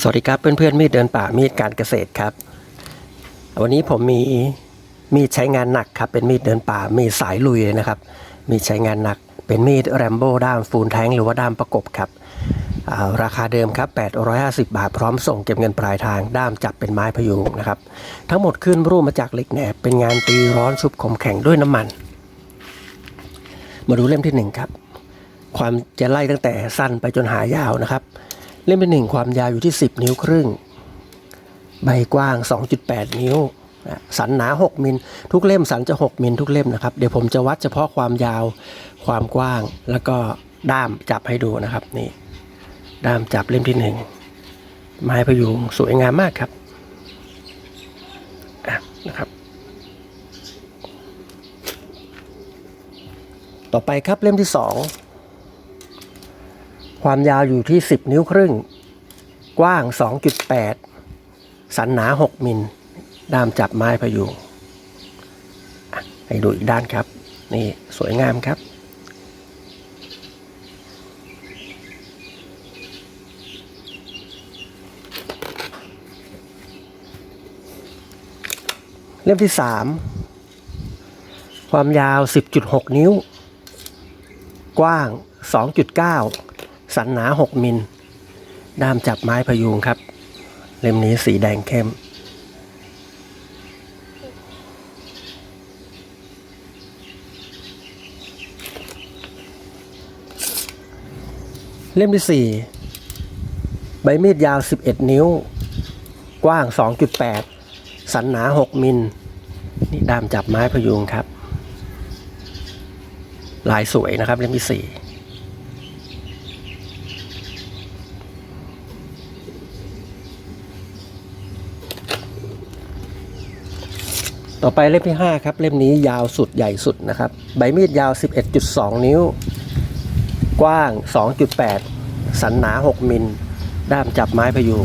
สวัสดีครับเพื่อนๆมีดเดินป่ามีดการเกษตรครับ วันนี้ผมมีมีดใช้งานหนักครับ เป็นมีดเดินป่ามีดสายลุยเลยนะครับ มีดใช้งานหนัก เป็นมีดแรมโบ้ด้ามฟูลแทงหรือว่าด้ามประกบครับาราคาเดิมครับ 850 บาทพร้อมส่งเก็บเงินปลายทาง ด้ามจับเป็นไม้พยุงนะครับ ทั้งหมดขึ้นรูปมาจากเหล็กแหนบเป็นงานตีร้อนชุบคมแข็งด้วยน้ำมัน มาดูเล่มที่หนึ่งครับความจะไล่ตั้งแต่สั้นไปจนหายาวนะครับ เล่มที่หนึ่งความยาวอยู่ที่ 10 นิ้วครึ่ง ใบกว้าง 2.8 นิ้ว สันหนา 6 มิล ทุกเล่มสันจะ 6 มิลทุกเล่มนะครับ เดี๋ยวผมจะวัดเฉพาะความยาว ความกว้าง แล้วก็ด้ามจับให้ดูนะครับ นี่ ด้ามจับเล่มที่หนึ่ง ไม้พยุงสวยงามมากครับะนะครับ ต่อไปครับเล่มที่สอง ความยาวอยู่ที่ 10 นิ้วครึ่ง กว้าง 2.8 สันหนา 6 มิลด้ามจับไม้พยุงให้ดูอีกด้านครับ นี่สวยงามครับ เล่มที่ 3 ความยาว 10.6 นิ้ว กว้าง 2.9 สันหนา 6 มิล ด้ามจับไม้พยุงครับ เล่มนี้สีแดงเข้ม เล่มที่ 4 ใบมีดยาว 11 นิ้ว กว้าง 2.8 สันหนา 6 มิล นี่ด้ามจับไม้พยุงครับ ลายสวยนะครับเล่มที่สี่ ต่อไปเล่มที่ห้าครับ เล่มนี้ยาวสุดใหญ่สุดนะครับ ใบมีดยาว 11.2 นิ้ว กว้าง 2.8 สันหนา 6 มิล ด้ามจับไม้พยุง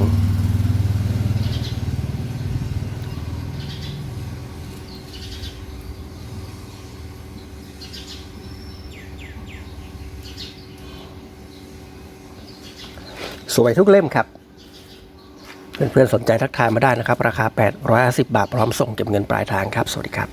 สวยทุกเล่มครับ เพื่อนๆสนใจทักทายมาได้นะครับ ราคา 850 บาทพร้อมส่งเก็บเงินปลายทางครับ สวัสดีครับ